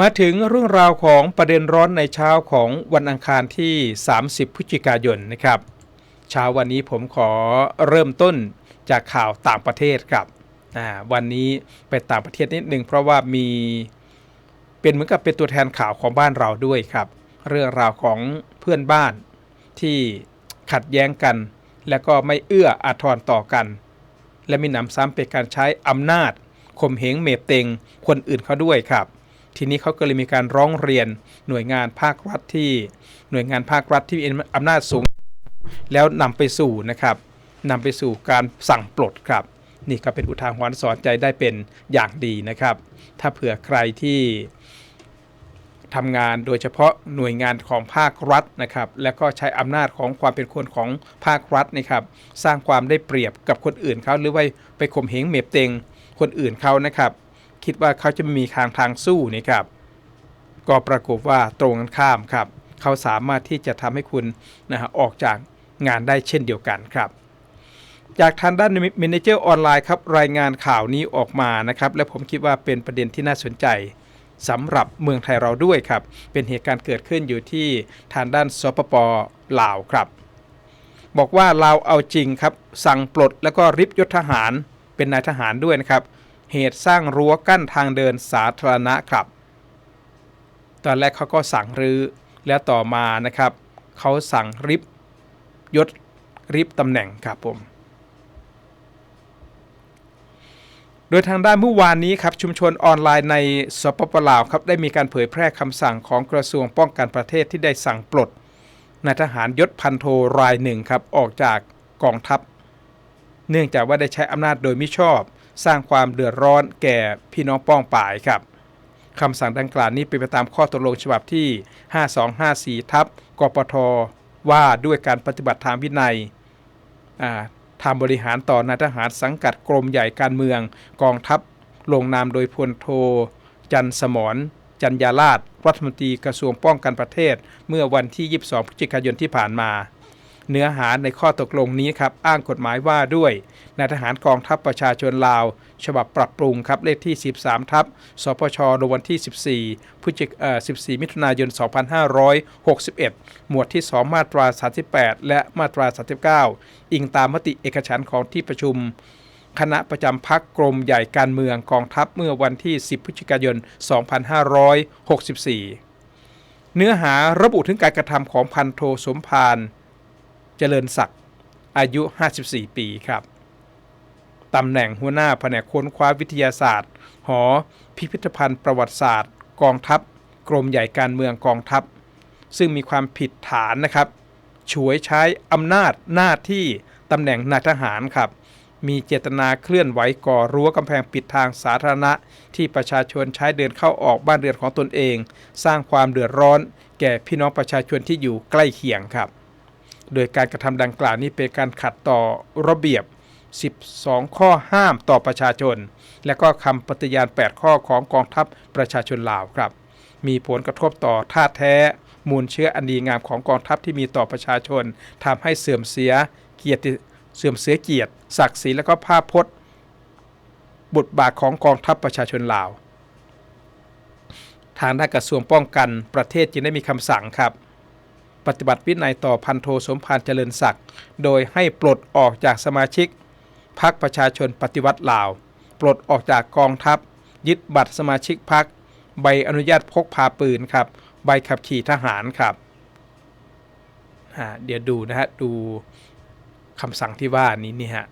มาถึงเรื่องราวของประเด็นร้อนในเช้าของวันอังคารที่ 30 พฤศจิกายนนะครับ เช้าวันนี้ผมขอเริ่มต้นจากข่าวต่างประเทศครับวันนี้ไปต่างประเทศนิดหนึ่งเพราะว่ามีเป็นเหมือนกับเป็นตัวแทนข่าวของบ้านเราด้วยครับ เรื่องราวของเพื่อนบ้านที่ขัดแย้งกัน และก็ไม่เอื้ออาทรต่อกัน และมีหนำซ้ำเป็นการใช้อำนาจข่มเหงเมบเต็งคนอื่นเขาด้วยครับ ทีนี้เขาก็เลยมีการร้องเรียนหน่วยงานภาครัฐที่หน่วยงานภาครัฐที่มีอำนาจสูง แล้วนำไปสู่นะครับนำไปสู่การสั่งปลดครับ นี่ก็เป็นอุทาหรณ์สอนใจได้เป็นอย่างดีนะครับ ถ้าเผื่อใครที่ทำงานโดยเฉพาะหน่วยงานของภาครัฐนะครับ และก็ใช้อำนาจของความเป็นคนของภาครัฐนะครับ สร้างความได้เปรียบกับคนอื่นเขาหรือว่าไปข่มเหงเมบเต็งคนอื่นเขานะครับ คิดว่าเขาจะมีทางทางสู้นี่ครับ ก็ปรากฏว่าตรงกันข้ามครับ เขาสามารถที่จะทำให้คุณนะฮะออกจากงานได้เช่นเดียวกันครับ จากทางด้านเมนเจอร์ออนไลน์ครับรายงานข่าวนี้ออกมานะครับ และผมคิดว่าเป็นประเด็นที่น่าสนใจสำหรับเมืองไทยเราด้วยครับ เป็นเหตุการณ์เกิดขึ้นอยู่ที่ทางด้านสปปลาวครับ บอกว่าลาวเอาจริงครับ สั่งปลดแล้วก็ริบยศทหารเป็นนายทหารด้วยนะครับ เหตุสร้างรั้วกั้นทางเดินสาธารณะครับ ตอนแรกเขาก็สั่งรื้อแล้วต่อมานะครับเขาสั่งริบยศริบตำแหน่งครับผม โดยทางด้านเมื่อวานนี้ครับชุมชนออนไลน์ในสปปลาวครับได้มีการเผยแพร่คำสั่งของกระทรวงป้องกันประเทศที่ได้สั่งปลดนายทหารยศพันโทรายหนึ่งครับออกจากกองทัพ เนื่องจากว่าได้ใช้อำนาจโดยมิชอบ สร้างความเดือดร้อนแก่พี่น้องป้องป่ายครับคำสั่งดังกล่าวนี้เป็นไปตามข้อตกลงฉบับที่ 5254 ทับกปท ว่าด้วยการปฏิบัติทางวินัยทำบริหารต่อนายทหารสังกัดกรมใหญ่การเมืองกองทัพ ลงนามโดยพลโท จันสมรจันยาลาดรัฐมนตรีกระทรวงป้องกันประเทศ เมื่อวันที่ 22 พฤศจิกายนที่ผ่านมา เนื้อหาในข้อตกลงนี้ครับอ้างกฎหมายว่าด้วยนายทหารกองทัพประชาชนลาว ฉบับปรับปรุงครับเลขที่ 13 ทับสพชลงวันที่ 14พฤศจิกายน14 มิถุนายน 2561 หมวดที่ 2 มาตรา 38 และมาตรา 39 อิงตามมติเอกฉันของที่ประชุมคณะประจำพักกรมใหญ่การเมืองกองทัพเมื่อวันที่ 10 พฤศจิกายน 2564 เนื้อหาระบุถึงการกระทำของพันโทสมพาน เจริญศักดิ์อายุ 54 ปีครับตำแหน่งหัวหน้าแผนกค้นคว้าวิทยาศาสตร์ หอ พิพิธภัณฑ์ประวัติศาสตร์ กองทัพ กรมใหญ่การเมืองกองทัพ ซึ่งมีความผิดฐานนะครับฉวยใช้อำนาจหน้าที่ตำแหน่งนายทหารครับ มีเจตนาเคลื่อนไหวก่อรั้วกำแพงปิดทางสาธารณะ ที่ประชาชนใช้เดินเข้าออกบ้านเรือนของตนเอง สร้างความเดือดร้อน แก่พี่น้องประชาชนที่อยู่ใกล้เคียงครับ โดยการกระทำดังกล่าวนี้เป็นการขัดต่อระเบียบ 12 ข้อห้ามต่อประชาชน และก็คำปฏิญาณ 8 ข้อของกองทัพประชาชนลาวครับ มีผลกระทบต่อท่าแท้ มูลเชื้ออันดีงามของกองทัพที่มีต่อประชาชนทำให้เสื่อมเสียเกียรติเสื่อมเสียเกียรติ ศักดิ์ศรีและก็ภาพพจน์บทบาทของกองทัพประชาชนลาว ทางด้านกระทรวงป้องกันประเทศจึงได้มีคำสั่งครับ ปฏิบัติวินัยต่อพันโทสมพานเจริญศักดิ์โดยให้ปลดออกจากสมาชิกพักประชาชนปฏิวัติลาว ปลดออกจากกองทัพ ยึดบัตรสมาชิกพักใบอนุญาตพกพาปืนครับ ใบขับขี่ทหารครับเดี๋ยวดูนะฮะดูคำสั่งที่ว่านี้นี่ฮะ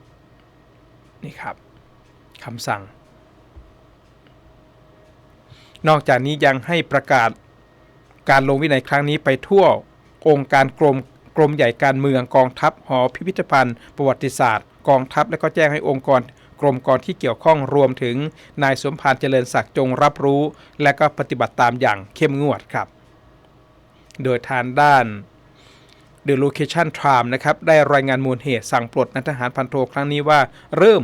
นี่ครับคำสั่ง นอกจากนี้ยังให้ประกาศการลงวินัยครั้งนี้ไปทั่ว องค์การกรมกรมใหญ่การเมืองกองทัพหอพิพิธภัณฑ์ ประวัติศาสตร์ กองทัพ และก็แจ้งให้องค์กรกรมกรที่เกี่ยวข้องรวมถึงนายสมพานเจริญศักดิ์จงรับรู้ และก็ปฏิบัติตามอย่างเข้มงวดครับ โดยทางด้าน The Location Time นะครับได้รายงานมูลเหตุสั่งปลดนักทหารพันโทครั้งนี้ว่า เริ่ม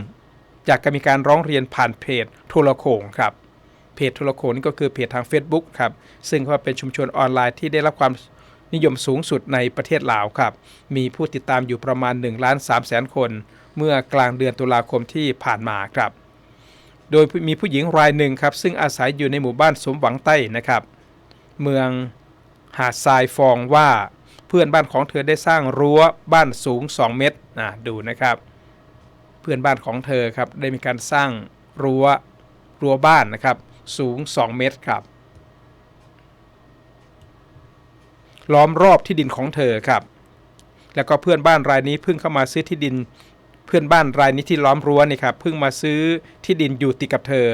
จากการมีการร้องเรียนผ่านเพจโทรโขงครับเพจโทรโขงนี่ก็คือเพจทาง Facebook ครับซึ่งว่าเป็นชุมชนออนไลน์ที่ได้รับความ นิยมสูงสุดในประเทศลาวครับ มีผู้ติดตามอยู่ประมาณ1ล้าน3แสนคน เมื่อกลางเดือนตุลาคมที่ผ่านมาครับ โดยมีผู้หญิงรายหนึ่งครับ ซึ่งอาศัยอยู่ในหมู่บ้านสมหวังใต้นะครับ เมืองหาดทรายฟองว่าเพื่อนบ้านของเธอได้สร้างรั้วบ้านสูง 2 เมตรนะดูนะครับ เพื่อนบ้านของเธอครับได้มีการสร้างรั้วรั้วบ้านนะครับสูง 2 เมตรครับ ล้อมรอบที่ดินของเธอครับ แล้วก็เพื่อนบ้านรายนี้เพิ่งเข้ามาซื้อที่ดิน เพื่อนบ้านรายนี้ที่ล้อมรั้วนี่ครับเพิ่งมาซื้อที่ดินอยู่ติดกับเธอ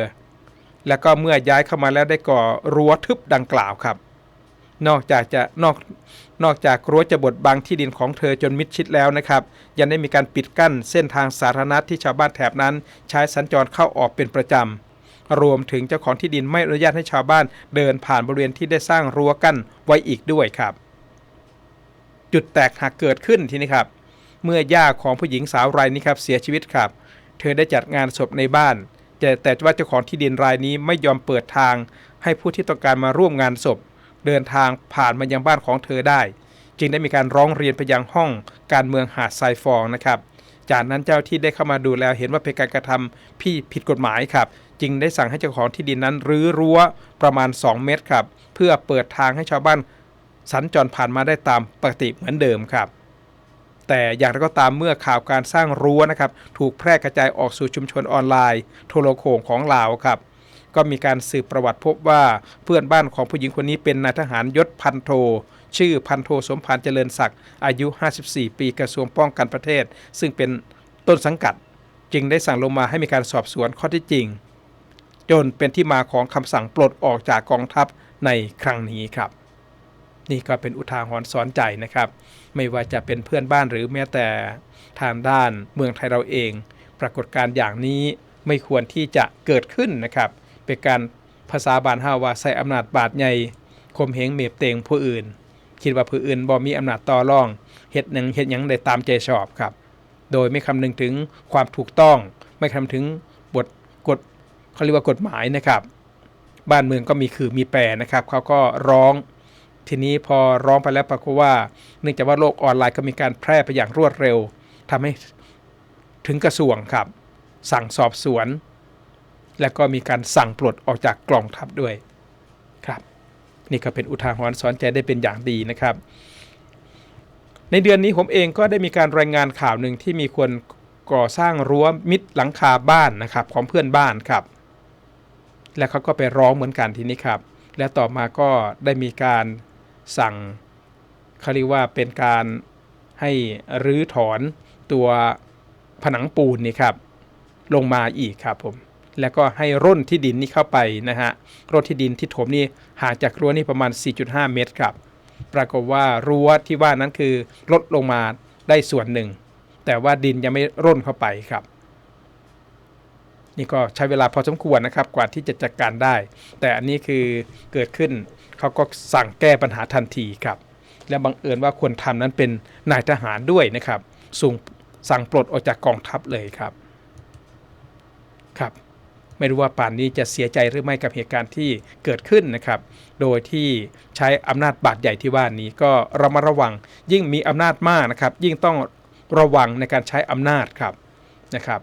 แล้วก็เมื่อย้ายเข้ามาแล้วได้ก่อรั้วทึบดังกล่าวครับ นอกจากจะนอกนอกจากรั้วจะบดบังที่ดินของเธอจนมิดชิดแล้วนะครับ ยังได้มีการปิดกั้นเส้นทางสาธารณะที่ชาวบ้านแถบนั้น ใช้สัญจรเข้าออกเป็นประจำรวมถึงเจ้าของที่ดินไม่อนุญาตให้ชาวบ้านเดินผ่านบริเวณที่ได้สร้างรั้วกั้นไว้อีกด้วยครับ จุดแตกหักเกิดขึ้นทีนี้ครับ เมื่อย่าของผู้หญิงสาวรายนี้ครับเสียชีวิตครับ เธอได้จัดงานศพในบ้าน แต่แต่ว่าเจ้าของที่ดินรายนี้ไม่ยอมเปิดทาง ให้ผู้ที่ต้องการมาร่วมงานศพ เดินทางผ่านมายังบ้านของเธอได้ จึงได้มีการร้องเรียนไปยังห้องการเมืองหาดทรายฟองนะครับจากนั้นเจ้าที่ได้เข้ามาดูแล้วเห็นว่าเป็นการกระทำที่ผิดกฎหมายครับ จึงได้สั่งให้เจ้าของที่ดินนั้นรื้อรั้วประมาณ 2 เมตรครับ เพื่อเปิดทางให้ชาวบ้าน สัญจรผ่านมาได้ตามปกติเหมือนเดิมครับแต่อย่างไรก็ตามเมื่อข่าวการสร้างรั้วนะครับถูกแพร่กระจายออกสู่ชุมชนออนไลน์โทรโขงของลาวครับก็มีการสืบประวัติพบว่าเพื่อนบ้านของผู้หญิงคนนี้เป็นนายทหารยศพันโท ชื่อพันโทสมพานเจริญศักดิ์อายุ 54 ปีกระทรวงป้องกันประเทศ ซึ่งเป็นต้นสังกัด จึงได้สั่งลงมาให้มีการสอบสวนข้อที่จริง จนเป็นที่มาของคำสั่งปลดออกจากกองทัพในครั้งนี้ครับ นี่ก็เป็นอุทาหรณ์สอนใจนะครับ ไม่ว่าจะเป็นเพื่อนบ้านหรือแม้แต่ทางด้านเมืองไทยเราเอง ปรากฏการณ์อย่างนี้ไม่ควรที่จะเกิดขึ้นนะครับ เป็นการภาษาบานฮาว่าใส่อำนาจบาดใหญ่ข่มเหงเมบเตงผู้อื่น คิดว่าผู้อื่นบ่มีอำนาจต่อรองเฮ็ดหยังเฮ็ดหยังได้ตามใจชอบครับ โดยไม่คำนึงถึงความถูกต้อง ไม่คำนึงถึงบทกฎเขาเรียกว่ากฎหมายนะครับ บ้านเมืองก็มีคือมีแปรนะครับเขาก็ร้อง ทีนี้พอร้องไปแล้วปรากฏว่า เนื่องจากว่าโลกออนไลน์ก็มีการแพร่ไปอย่างรวดเร็วทำให้ถึงกระทรวงครับ สั่งสอบสวน และก็มีการสั่งปลดออกจากกล่องทัพด้วยครับ นี่ก็เป็นอุทาหรณ์สอนใจได้เป็นอย่างดีนะครับ ในเดือนนี้ผมเองก็ได้มีการรายงานข่าวหนึ่งที่มีคนก่อสร้างรั้วมิดหลังคาบ้านนะครับของเพื่อนบ้านครับ และเขาก็ไปร้องเหมือนกันทีนี้ครับ และต่อมาก็ได้มีการ สั่งเขาเรียกว่าเป็นการให้รื้อถอนตัวผนังปูนนี่ครับลงมาอีกครับผมแล้วก็ให้ร่นที่ดินนี่เข้าไปนะฮะร่นที่ดินที่ถมนี่ห่างจากรั้วนี่ประมาณ 4.5 เมตรครับ ปรากฏว่ารั้วที่ว่านั้นคือลดลงมาได้ส่วนหนึ่ง แต่ว่าดินยังไม่ร่นเข้าไปครับ นี่ก็ใช้เวลาพอสมควรนะครับกว่าที่จะจัดการได้ แต่อันนี้คือเกิดขึ้นเขาก็สั่งแก้ปัญหาทันทีครับ และบังเอิญว่าคนทำนั้นเป็นนายทหารด้วยนะครับส่งสั่งปลดออกจากกองทัพเลยครับครับ ไม่รู้ว่าป่านนี้จะเสียใจหรือไม่กับเหตุการณ์ที่เกิดขึ้นนะครับ โดยที่ใช้อำนาจบาดใหญ่ที่ว่านี้ก็ระมัดระวังยิ่งมีอำนาจมากนะครับ ยิ่งต้องระวังในการใช้อำนาจครับนะครับ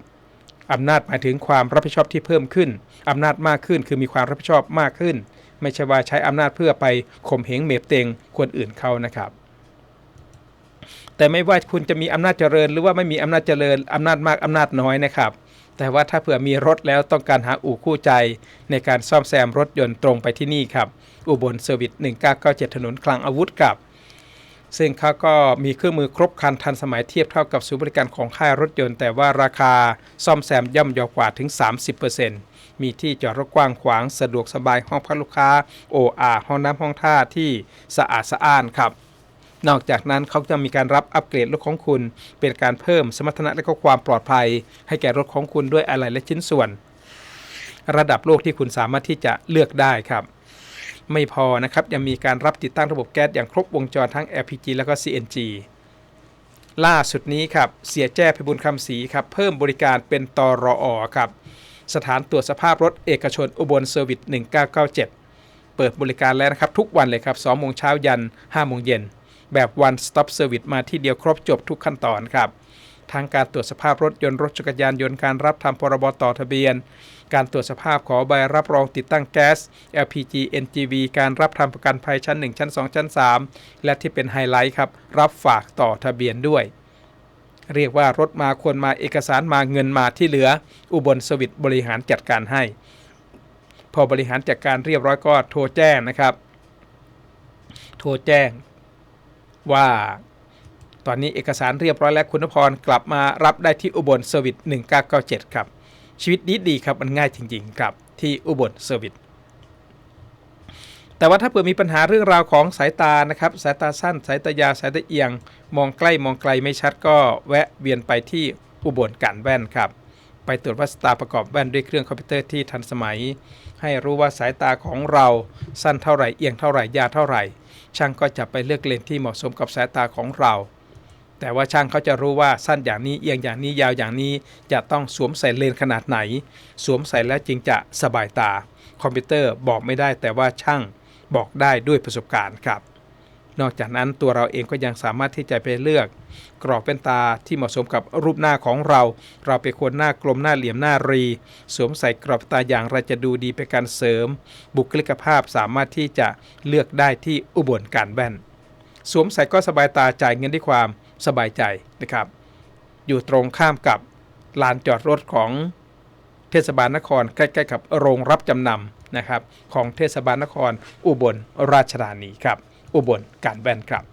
อำนาจหมายถึงความรับผิดชอบที่เพิ่มขึ้น อำนาจมากขึ้นคือมีความรับผิดชอบมากขึ้น ไม่ใช่ว่าใช้อำนาจเพื่อไปข่มเหงเมบเตงคนอื่นเขานะครับ แต่ไม่ว่าคุณจะมีอำนาจเจริญ หรือว่าไม่มีอำนาจเจริญอำนาจมากอำนาจน้อยนะครับ แต่ว่าถ้าเผื่อมีรถแล้วต้องการหาอู่คู่ใจ ในการซ่อมแซมรถยนต์ตรงไปที่นี่ครับ อุบลเซอร์วิส1997 ถนนคลังอาวุธกับ ซึ่งเขาก็มีเครื่องมือครบครันทันสมัยเทียบเท่ากับศูนย์บริการของค่ายรถยนต์ แต่ว่าราคาซ่อมแซมย่อมเยาวกว่าถึง 30%มีที่จอดรถกว้างขวางสะดวกสบายห้องพักลูกค้าโออาห้องน้ำห้องท่าที่สะอาดสะอ้านครับนอกจากนั้นเขาจะมีการรับอัปเกรดรถของคุณ เป็นการเพิ่มสมรรถนะและก็ความปลอดภัย ให้แก่รถของคุณด้วยอะไรและชิ้นส่วน ระดับโลกที่คุณสามารถที่จะเลือกได้ครับ ไม่พอนะครับยังมีการรับติดตั้งระบบแก๊สอย่างครบวงจรทั้ง LPG แล้วก็ CNG ล่าสุดนี้ครับเสียแจ้พิบุญคำศรีครับเพิ่มบริการเป็นตรออครับสถานตรวจสภาพรถเอกชนอุบลเซอร์วิส 1997 เปิดบริการแล้วนะครับ ทุกวันเลยครับ2โมงเช้ายัน 5 โมงเย็น แบบ one stop service มาที่เดียวครบจบทุกขั้นตอนครับ ทั้งการตรวจสภาพรถยนต์รถจักรยานยนต์การรับทำพรบต่อทะเบียน การตรวจสภาพขอใบรับรองติดตั้งแก๊ส LPG NGV การรับทำประกันภัยชั้น 1 ชั้น 2 ชั้น 3 และที่เป็นไฮไลท์ครับ รับฝากต่อทะเบียนด้วย เรียกว่ารถมาควรมาเอกสารมาเงินมาที่เหลือ อุบลสวิตบริหารจัดการให้ พอบริหารจัดการเรียบร้อยก็โทรแจ้งนะครับ โทรแจ้งว่า ตอนนี้เอกสารเรียบร้อยแล้วคุณนพรกลับมารับได้ที่อุบลเซอร์วิส1997 ครับ ชีวิตดีดีครับมันง่ายจริงๆครับที่อุบลเซอร์วิสแต่ว่าถ้าเผื่อมีปัญหาเรื่องราวของสายตานะครับ สายตาสั้น สายตายาวสายตาเอียง มองใกล้มองไกลไม่ชัดก็แวะเวียนไปที่อุบลการแว่นครับ ไปตรวจวัดสาตาประกอบแว่นด้วยเครื่องคอมพิวเตอร์ที่ทันสมัย ให้รู้ว่าสายตาของเราสั้นเท่าไหร่เอียงเท่าไหร่ยาวเท่าไหร่ ช่างก็จะไปเลือกเลนที่เหมาะสมกับสายตาของเรา แต่ว่าช่างเขาจะรู้ว่าสั้นอย่างนี้เอียงอย่างนี้ยาวอย่างนี้จะต้องสวมใส่เลนขนาดไหน สวมใส่แล้วจึงจะสบายตา คอมพิวเตอร์บอกไม่ได้แต่ว่าช่างบอกได้ด้วยประสบการณ์ครับ นอกจากนั้นตัวเราเองก็ยังสามารถที่จะไปเลือก กรอบเป็นตาที่เหมาะสมกับรูปหน้าของเรา เราเป็นคนหน้ากลมหน้าเหลี่ยมหน้ารี สวมใส่กรอบตาอย่างไรจะดูดีเป็นการเสริม บุคลิกภาพสามารถที่จะเลือกได้ที่อุบลการแว่น สวมใส่ก็สบายตาจ่ายเงินด้วยความ สบายใจนะครับ อยู่ตรงข้ามกับลานจอดรถของเทศบาลนคร ใกล้ๆกับโรงรับจำนำนะครับ ของเทศบาลนครอุบลราชธานีครับ อุบลการแว่นครับ